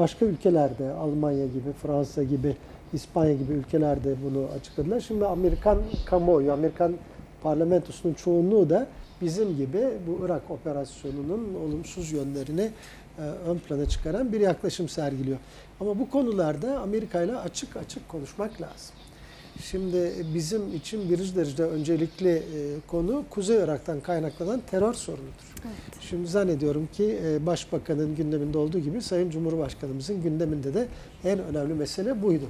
başka ülkelerde Almanya gibi, Fransa gibi, İspanya gibi ülkelerde bunu açıkladılar. Şimdi Amerikan kamuoyu, Amerikan parlamentosunun çoğunluğu da bizim gibi bu Irak operasyonunun olumsuz yönlerini e, ön plana çıkaran bir yaklaşım sergiliyor. Ama bu konularda Amerika ile açık açık konuşmak lazım. Şimdi bizim için birinci derecede öncelikli e, konu Kuzey Irak'tan kaynaklanan terör sorunudur. Evet. Şimdi zannediyorum ki e, Başbakanın gündeminde olduğu gibi Sayın Cumhurbaşkanımızın gündeminde de en önemli mesele buydu.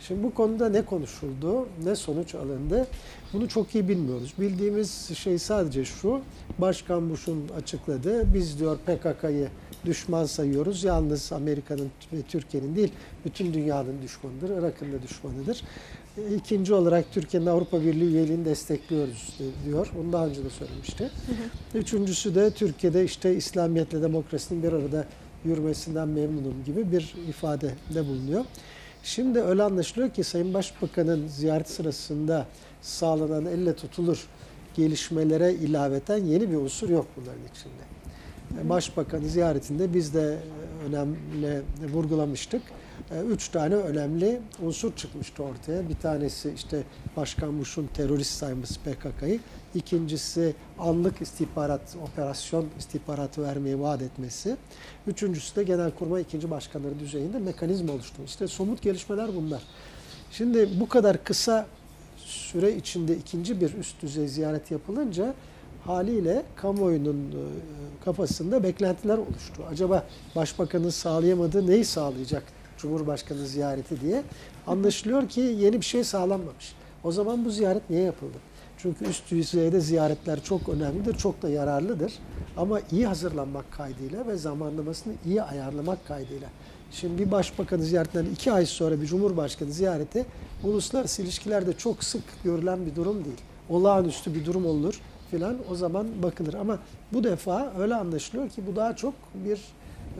Şimdi bu konuda ne konuşuldu, ne sonuç alındı bunu çok iyi bilmiyoruz. Bildiğimiz şey sadece şu, Başkan Bush'un açıkladığı, biz diyor PKK'yı düşman sayıyoruz. Yalnız Amerika'nın ve Türkiye'nin değil, bütün dünyanın düşmanıdır, Irak'ın da düşmanıdır. İkinci olarak Türkiye'nin Avrupa Birliği üyeliğini destekliyoruz diyor. Onu daha önce de söylemişti. Üçüncüsü de Türkiye'de işte İslamiyetle demokrasinin bir arada yürümesinden memnunum gibi bir ifadede bulunuyor. Şimdi öyle anlaşılıyor ki Sayın Başbakan'ın ziyaret sırasında sağlanan elle tutulur gelişmelere ilaveten yeni bir unsur yok bunların içinde. Başbakanı ziyaretinde biz de önemli vurgulamıştık. Üç tane önemli unsur çıkmıştı ortaya. Bir tanesi işte Başkan Bush'un terörist sayması PKK'yı. İkincisi anlık istihbarat, operasyon istihbaratı vermeyi vaat etmesi. Üçüncüsü de Genelkurmay ikinci başkanları düzeyinde mekanizma oluşturması. İşte somut gelişmeler bunlar. Şimdi bu kadar kısa süre içinde ikinci bir üst düzey ziyaret yapılınca haliyle kamuoyunun kafasında beklentiler oluştu. Acaba başbakanın sağlayamadığı neyi sağlayacak Cumhurbaşkanı ziyareti diye anlaşılıyor ki yeni bir şey sağlanmamış. O zaman bu ziyaret niye yapıldı? Çünkü üst düzeyde ziyaretler çok önemlidir, çok da yararlıdır. Ama iyi hazırlanmak kaydıyla ve zamanlamasını iyi ayarlamak kaydıyla. Şimdi bir başbakanı ziyaretinden iki ay sonra bir cumhurbaşkanı ziyareti uluslararası ilişkilerde çok sık görülen bir durum değil. Olağanüstü bir durum olur filan o zaman bakılır. Ama bu defa öyle anlaşılıyor ki bu daha çok bir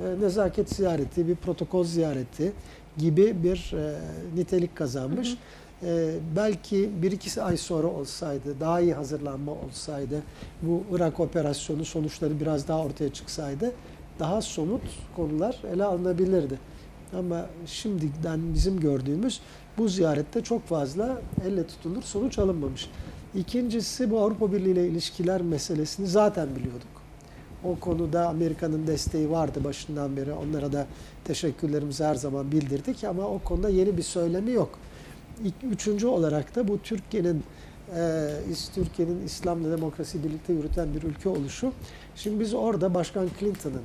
e, nezaket ziyareti, bir protokol ziyareti gibi bir e, nitelik kazanmış. Hı hı. E, belki bir iki ay sonra olsaydı, daha iyi hazırlanma olsaydı, bu Irak operasyonu sonuçları biraz daha ortaya çıksaydı daha somut konular ele alınabilirdi. Ama şimdiden bizim gördüğümüz bu ziyarette çok fazla elle tutulur sonuç alınmamış. İkincisi bu Avrupa Birliği ile ilişkiler meselesini zaten biliyorduk. O konuda Amerika'nın desteği vardı başından beri. Onlara da teşekkürlerimizi her zaman bildirdik ama o konuda yeni bir söylemi yok. Üçüncü olarak da bu Türkiye'nin e, Türkiye'nin İslam'la demokrasi birlikte yürüten bir ülke oluşu. Şimdi biz orada Başkan Clinton'ın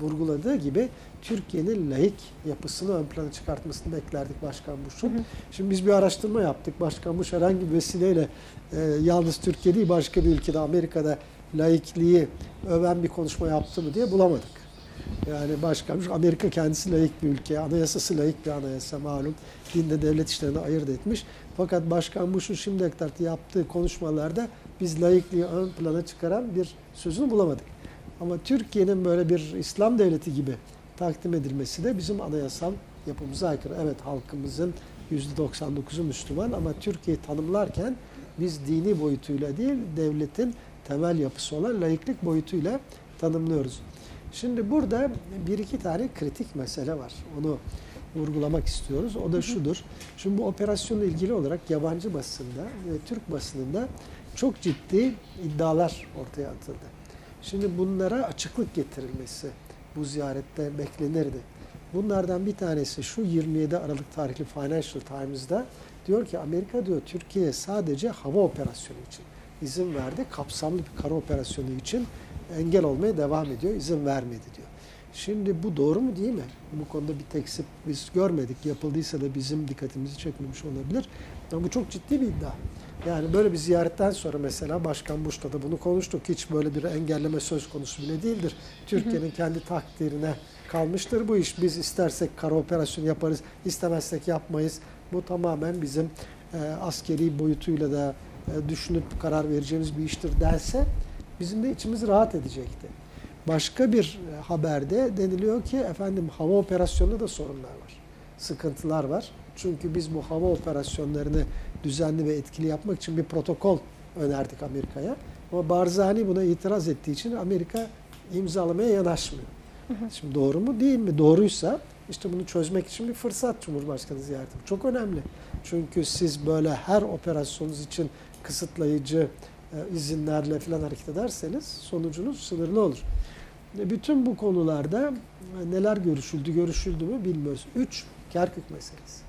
vurguladığı gibi Türkiye'nin laik yapısını ön plana çıkartmasını beklerdik Başkan Bush'un. Şimdi biz bir araştırma yaptık. Başkan Bush herhangi bir vesileyle e, yalnız Türkiye değil başka bir ülkede Amerika'da laikliği öven bir konuşma yaptı mı diye bulamadık. Yani Başkan Bush Amerika kendisi laik bir ülke. Anayasası laik bir anayasa malum. Dinde devlet işlerini ayırt etmiş. Fakat Başkan Bush'un şimdiye kadar yaptığı konuşmalarda biz laikliği ön plana çıkaran bir sözünü bulamadık. Ama Türkiye'nin böyle bir İslam devleti gibi takdim edilmesi de bizim anayasal yapımıza aykırı. Evet halkımızın %99'u Müslüman ama Türkiye'yi tanımlarken biz dini boyutuyla değil devletin temel yapısı olan laiklik boyutuyla tanımlıyoruz. Şimdi burada bir iki tane kritik mesele var. Onu vurgulamak istiyoruz. O da şudur. Şimdi bu operasyonla ilgili olarak yabancı basında ve Türk basınında çok ciddi iddialar ortaya atıldı. Şimdi bunlara açıklık getirilmesi bu ziyarette beklenirdi. Bunlardan bir tanesi şu 27 Aralık tarihli Financial Times'da diyor ki Amerika diyor Türkiye'ye sadece hava operasyonu için izin verdi. Kapsamlı bir kara operasyonu için engel olmaya devam ediyor. izin vermedi diyor. Şimdi bu doğru mu değil mi? Bu konuda bir tekzip biz görmedik. Yapıldıysa da bizim dikkatimizi çekmemiş olabilir. Ama bu çok ciddi bir iddia. Yani böyle bir ziyaretten sonra mesela Başkan Bush'ta da bunu konuştuk. Hiç böyle bir engelleme söz konusu bile değildir. Türkiye'nin kendi takdirine kalmıştır bu iş. Biz istersek kara operasyon yaparız, istemezsek yapmayız. Bu tamamen bizim e, askeri boyutuyla da düşünüp karar vereceğimiz bir iştir derse bizim de içimiz rahat edecekti. Başka bir e, haberde deniliyor ki efendim hava operasyonunda da sorunlar var. Sıkıntılar var. Çünkü biz bu hava operasyonlarını düzenli ve etkili yapmak için bir protokol önerdik Amerika'ya. Ama Barzani buna itiraz ettiği için Amerika imzalamaya yanaşmıyor. Şimdi doğru mu değil mi? Doğruysa İşte bunu çözmek için bir fırsat Cumhurbaşkanı ziyareti. Çok önemli. Çünkü siz böyle her operasyonunuz için kısıtlayıcı e, izinlerle falan hareket ederseniz sonucunuz sınırlı olur. E, bütün bu konularda e, neler görüşüldü, görüşüldü mü bilmiyoruz. Üç, Kerkük meselesi.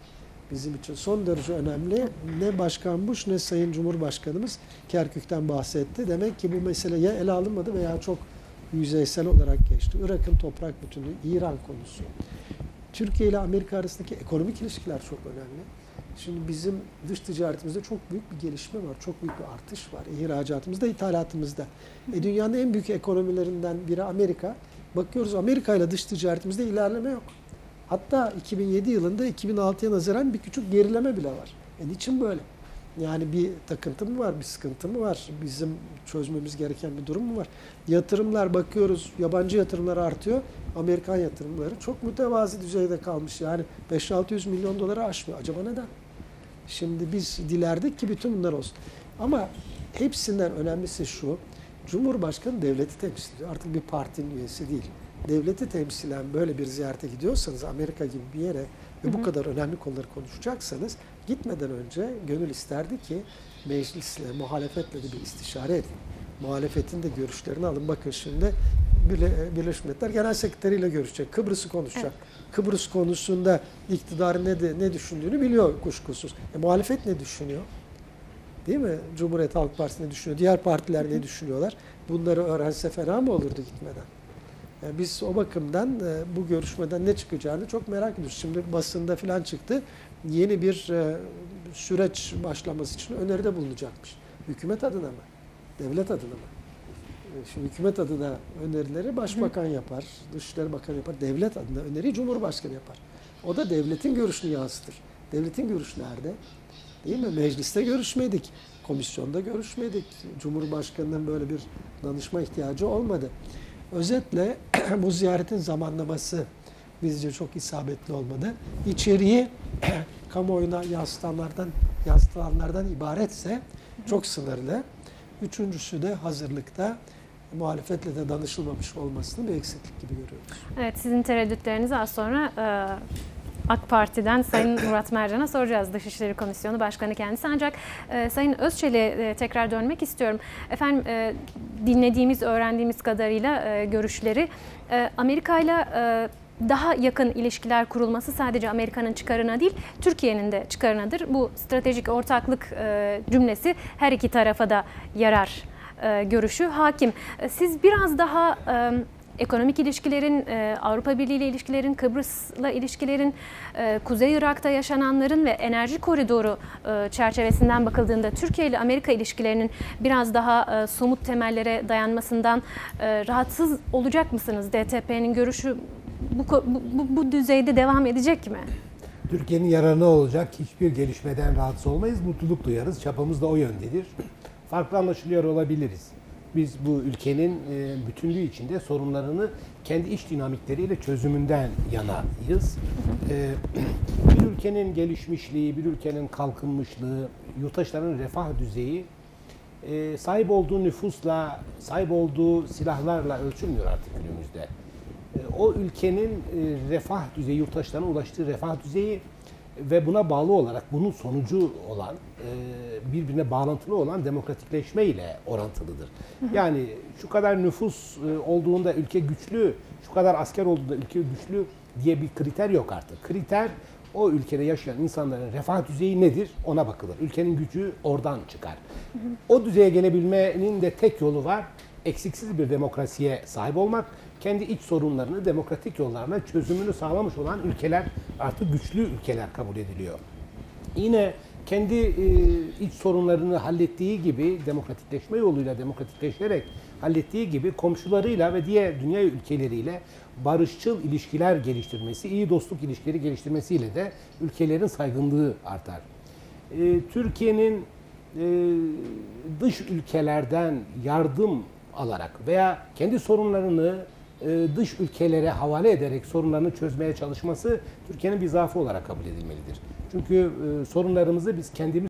Bizim için son derece önemli. Ne Başkan Bush ne Sayın Cumhurbaşkanımız Kerkük'ten bahsetti. Demek ki bu mesele ya ele alınmadı veya çok yüzeysel olarak geçti. Irak'ın toprak bütünlüğü, İran konusu. Türkiye ile Amerika arasındaki ekonomik ilişkiler çok önemli. Şimdi bizim dış ticaretimizde çok büyük bir gelişme var. Çok büyük bir artış var. İhracatımızda, ithalatımızda. E, dünyanın en büyük ekonomilerinden biri Amerika. Bakıyoruz Amerika ile dış ticaretimizde ilerleme yok. Hatta 2007 yılında 2006'ya nazaran bir küçük gerileme bile var. E niçin böyle? Yani bir takıntı mı var, bir sıkıntı mı var? Bizim çözmemiz gereken bir durum mu var? Yatırımlar bakıyoruz, yabancı yatırımlar artıyor. Amerikan yatırımları çok mütevazi düzeyde kalmış. Yani 5-600 milyon doları aşmıyor. Acaba neden? Şimdi biz dilerdik ki bütün bunlar olsun. Ama hepsinden önemlisi şu, Cumhurbaşkanı devleti temsil ediyor. Artık bir partinin üyesi değil. Devleti temsilen böyle bir ziyarete gidiyorsanız Amerika gibi bir yere ve bu kadar önemli konuları konuşacaksanız gitmeden önce gönül isterdi ki meclisle, muhalefetle de bir istişare edin. Muhalefetin de görüşlerini alın. Bakın şimdi Birleşmiş Milletler Genel Sekreteri ile görüşecek. Kıbrıs'ı konuşacak. Evet. Kıbrıs konusunda iktidarın ne, de, ne düşündüğünü biliyor kuşkusuz. E, muhalefet ne düşünüyor? Değil mi? Cumhuriyet Halk Partisi ne düşünüyor? Diğer partiler ne düşünüyorlar? Bunları öğrense fena mı olurdu gitmeden? Yani biz o bakımdan e, bu görüşmeden ne çıkacağını çok merak ediyoruz. Şimdi basında falan çıktı. Yeni bir e, süreç başlaması için öneride bulunacakmış. Hükümet adına mı? Devlet adına mı? E, şimdi hükümet adına önerileri başbakan yapar, Dışişleri Bakanı yapar, devlet adına öneriyi Cumhurbaşkanı yapar. O da devletin görüşünü yansıtır. Devletin görüşü nerede? Değil mi? Mecliste görüşmedik, komisyonda görüşmedik. Cumhurbaşkanının böyle bir danışma ihtiyacı olmadı. Özetle bu ziyaretin zamanlaması bizce çok isabetli olmadı. İçeriği kamuoyuna yansıtanlardan, yansıtılanlardan ibaretse çok sınırlı. Üçüncüsü de hazırlıkta muhalefetle de danışılmamış olmasını bir eksiklik gibi görüyoruz. Evet sizin tereddütlerinizi az sonra AK Parti'den Sayın Murat Mercan'a soracağız Dışişleri Komisyonu Başkanı kendisi. Ancak e, Sayın Özçel'e e, tekrar dönmek istiyorum. Efendim e, dinlediğimiz, öğrendiğimiz kadarıyla e, görüşleri e, Amerika ile e, daha yakın ilişkiler kurulması sadece Amerika'nın çıkarına değil, Türkiye'nin de çıkarınadır. Bu stratejik ortaklık e, cümlesi her iki tarafa da yarar e, görüşü hakim. E, siz biraz daha e, ekonomik ilişkilerin, Avrupa Birliği ile ilişkilerin, Kıbrıs'la ilişkilerin, Kuzey Irak'ta yaşananların ve enerji koridoru çerçevesinden bakıldığında Türkiye ile Amerika ilişkilerinin biraz daha somut temellere dayanmasından rahatsız olacak mısınız? DTP'nin görüşü bu, bu, bu düzeyde devam edecek mi? Türkiye'nin yararına olacak hiçbir gelişmeden rahatsız olmayız, mutluluk duyarız. Çapımız da o yöndedir. Farklı anlaşılıyor olabiliriz biz bu ülkenin e, bütünlüğü içinde sorunlarını kendi iç dinamikleriyle çözümünden yanayız. E, bir ülkenin gelişmişliği, bir ülkenin kalkınmışlığı, yurttaşların refah düzeyi e, sahip olduğu nüfusla, sahip olduğu silahlarla ölçülmüyor artık günümüzde. O ülkenin refah düzeyi, yurttaşlarına ulaştığı refah düzeyi ve buna bağlı olarak bunun sonucu olan e, birbirine bağlantılı olan demokratikleşme ile orantılıdır. Yani şu kadar nüfus e, olduğunda ülke güçlü, şu kadar asker olduğunda ülke güçlü diye bir kriter yok artık. Kriter o ülkede yaşayan insanların refah düzeyi nedir ona bakılır. Ülkenin gücü oradan çıkar. O düzeye gelebilmenin de tek yolu var. Eksiksiz bir demokrasiye sahip olmak kendi iç sorunlarını demokratik yollarla çözümünü sağlamış olan ülkeler artık güçlü ülkeler kabul ediliyor. Yine kendi e, iç sorunlarını hallettiği gibi demokratikleşme yoluyla demokratikleşerek hallettiği gibi komşularıyla ve diğer dünya ülkeleriyle barışçıl ilişkiler geliştirmesi, iyi dostluk ilişkileri geliştirmesiyle de ülkelerin saygınlığı artar. E, Türkiye'nin e, dış ülkelerden yardım alarak veya kendi sorunlarını dış ülkelere havale ederek sorunlarını çözmeye çalışması Türkiye'nin bir zaafı olarak kabul edilmelidir. Çünkü e, sorunlarımızı biz kendimiz